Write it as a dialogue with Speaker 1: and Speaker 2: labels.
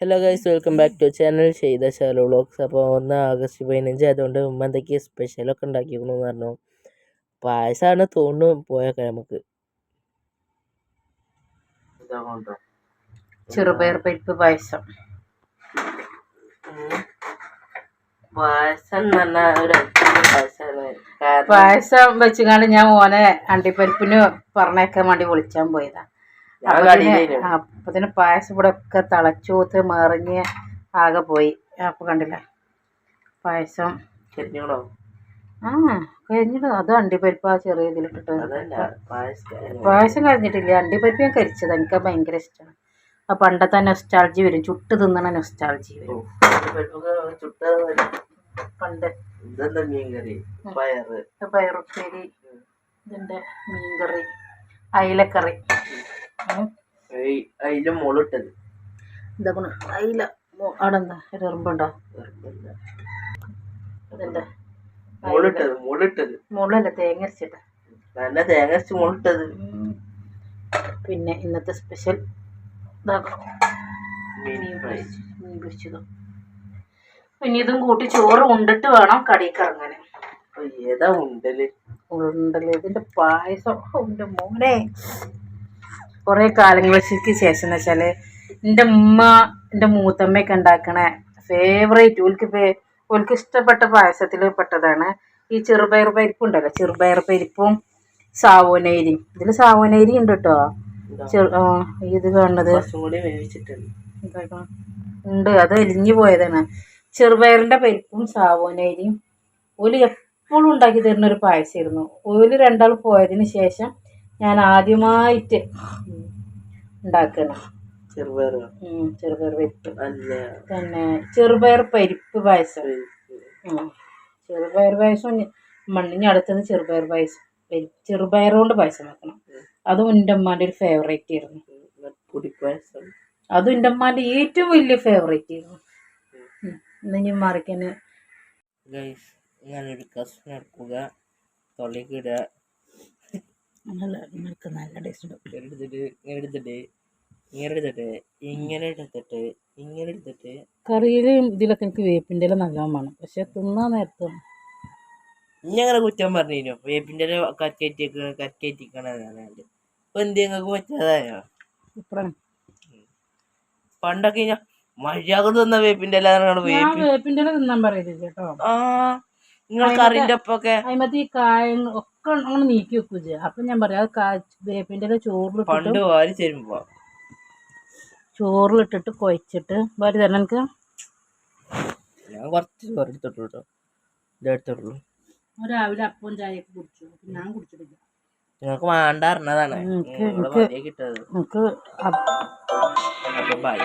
Speaker 1: Hello guys welcome back to channel ചെയ്ത ശാലോ vlogs അപ്പോൾ ഒന്ന് ആഗസ്റ്റ് പതിനഞ്ച് ആയതുകൊണ്ട് ഉമ്മ എന്തൊക്കെയാണ് സ്പെഷ്യലൊക്കെ ഉണ്ടാക്കിക്കണമെന്ന് പറഞ്ഞു. പായസമാണ് തോന്നുന്നു. പോയൊക്കെ നമുക്ക്.
Speaker 2: ചെറുപയർ പരിപ്പ് പായസം.
Speaker 1: പായസം എന്ന്
Speaker 2: പായസം വെച്ചുകൊണ്ട് ഞാൻ മോനെ അണ്ടിപ്പരിപ്പിന് പറഞ്ഞേക്കാൻ വേണ്ടി വിളിച്ചാൻ പോയതാ.
Speaker 1: ഞാൻ
Speaker 2: അപ്പത്തിന്
Speaker 1: കടയിലായിരുന്നു.
Speaker 2: അപ്പത്തിന് പായസം ഇവിടെ ഒക്കെ തിളച്ചൂത്ത് മറിഞ്ഞ് ആകെ പോയി. അപ്പൊ കണ്ടില്ല? പായസം. ആ കഴിഞ്ഞിട്ട് അത് അണ്ടിപ്പരിപ്പ് ആ ചെറിയ ഇതിലിട്ടിട്ട്.
Speaker 1: പായസം
Speaker 2: കഴിഞ്ഞിട്ടില്ല. അണ്ടിപ്പരിപ്പ് ഞാൻ കരിച്ചത് എനിക്ക് ഭയങ്കര ഇഷ്ടമാണ് ആ പണ്ടത്തെ നൊസ്റ്റാൾജി വരും. ചുട്ട് തിന്നണ നൊസ്റ്റാൾജി വരും. പണ്ട്. പയറുപ്പേരി ഇതിന്റെ മീൻകറി അയിലക്കറി.
Speaker 1: അതിന്റെ മുളിട്ടത്.
Speaker 2: അയില മോ- അവിടെ എന്താ ഒരു എറുമ്പുണ്ടോ? ഇതിന്റെ
Speaker 1: മുളിട്ടത് മുളിട്ടത്.
Speaker 2: മുളല്ല തേങ്ങ അരച്ചിട്ട്?
Speaker 1: നല്ല തേങ്ങ അരച്ച് മുളിട്ടത്.
Speaker 2: പിന്നെ ഇന്നത്തെ സ്പെഷ്യൽ ഇതാക്കണം
Speaker 1: മീൻ
Speaker 2: പൊരിച്ചതും. പിന്നെ ഇതും കൂട്ടി ചോറ് ഉണ്ടിട്ട് വേണം കടിക്ക് ഇറങ്ങാൻ.
Speaker 1: ഏതാ ഉണ്ടൽ?
Speaker 2: ഉണ്ടല്ലേ ഇതിന്റെ പായസം. ഉണ്ട് മോനെ. കുറേ കാലങ്ങൾക്ക് ശേഷം എന്ന് വെച്ചാൽ എന്റെ ഉമ്മ എന്റെ മൂത്തമ്മയൊക്കെ ഉണ്ടാക്കണ ഫേവറേറ്റ് ഓൽക്ക് ഓൽക്ക് ഇഷ്ടപ്പെട്ട പായസത്തിൽ പെട്ടതാണ് ഈ ചെറുപയർ പരിപ്പ് ഉണ്ടല്ലോ ചെറുപയർ പരിപ്പും സാവോനേരിയും ഇതിൽ സാവോനേരി ഉണ്ട് കേട്ടോ. ഇത്. കാണുന്നത്? ഉണ്ട് അത് എലിഞ്ഞു പോയതാണ്. ചെറുപയറിന്റെ പരിപ്പും സാവോനേരിയും. ഓൽ എപ്പോഴും ഉണ്ടാക്കി തരുന്ന ഒരു പായസമായിരുന്നു. ഓൽ രണ്ടാൾ പോയതിന് ശേഷം ഞാൻ ആദ്യമായിട്ട് ഉണ്ടാക്കണം.
Speaker 1: ചെറുപയർ
Speaker 2: ചെറുപയർ പരിപ്പ്. പിന്നെ ചെറുപയർ പരിപ്പ് പായസം. ചെറുപയർ പായസം മണ്ണിന് അടുത്തുനിന്ന് ചെറുപയർ പായസം. ചെറുപയർ കൊണ്ട് പായസം വെക്കണം. അതും എന്റെ അമ്മാന്റെ ഒരു ഫേവറേറ്റ് ആയിരുന്നു.
Speaker 1: പൊടിപ്പായസം
Speaker 2: അതും എന്റെ അമ്മാന്റെ ഏറ്റവും വലിയ ഫേവറേറ്റ് ആയിരുന്നു. എന്തെങ്കിലും ഞാൻ
Speaker 1: ഗൈസ് ഞാനൊരു കഷ്ണം എടുക്കുക. തൊള്ളിക്ക്
Speaker 2: നല്ല നിങ്ങൾക്ക് നല്ല ടേസ്റ്റ് ഉണ്ട്.
Speaker 1: ഇങ്ങനെ എടുത്തിട്ട് ഇങ്ങനെ എടുത്തിട്ട് ഇങ്ങനെ എടുത്തിട്ട് ഇങ്ങനെ എടുത്തിട്ട് ഇങ്ങനെ എടുത്തിട്ട്
Speaker 2: കറിയിലും ഇതിലൊക്കെ എനിക്ക് വേപ്പിന്റെ ഇല നല്ലോണം വേണം. പക്ഷെ തിന്നാൻ നേരത്തെ
Speaker 1: ഇനി അങ്ങനെ കുറ്റം പറഞ്ഞു വേപ്പിന്റെ കറ്റേറ്റിക്കണ കറ്റേറ്റിക്കണത് ഇപ്പൊ എന്ത് ഞങ്ങൾക്ക് പറ്റാതായോ
Speaker 2: ഇപ്പഴാണ്.
Speaker 1: പണ്ടൊക്കെ ഞാൻ മര്യാദ തിന്ന വേപ്പിന്റെ ഇല
Speaker 2: ഞാൻ
Speaker 1: വേപ്പി
Speaker 2: വേപ്പിന്റെ ഇല തിന്നാൻ പറയരുത് കേട്ടോ.
Speaker 1: ആ നിങ്ങൾ കറിന്റെ ഒപ്പൊക്കെ
Speaker 2: അതിമത്ത് കായ ഒക്കെ അങ്ങനെ നീക്കി വെക്കും ചെയ്യുക അപ്പം ഞാൻ പറയാം അത് കാ വേപ്പിന്റെ ഇല ചോറിലിട്ടിട്ട്
Speaker 1: പണ്ട് വാരി തരുമ്പോ
Speaker 2: ചോറിലിട്ടിട്ട് കുഴച്ചിട്ട് വരി തരണം എനിക്ക്.
Speaker 1: ഞാൻ കുറച്ച് ചോറ് എടുത്തിട്ടുള്ളൂ കേട്ടോ.
Speaker 2: രാവിലെ അപ്പം ചായയൊക്കെ കുടിച്ചു. ഞാൻ കുടിച്ചിട്ടില്ല.
Speaker 1: നിങ്ങൾക്ക് വേണ്ട അറിഞ്ഞതാണ്
Speaker 2: എനിക്ക്
Speaker 1: നിങ്ങൾ
Speaker 2: എനിക്ക്
Speaker 1: മതിയെ കിട്ടത്
Speaker 2: എനിക്ക്
Speaker 1: അപ്പ- ബൈ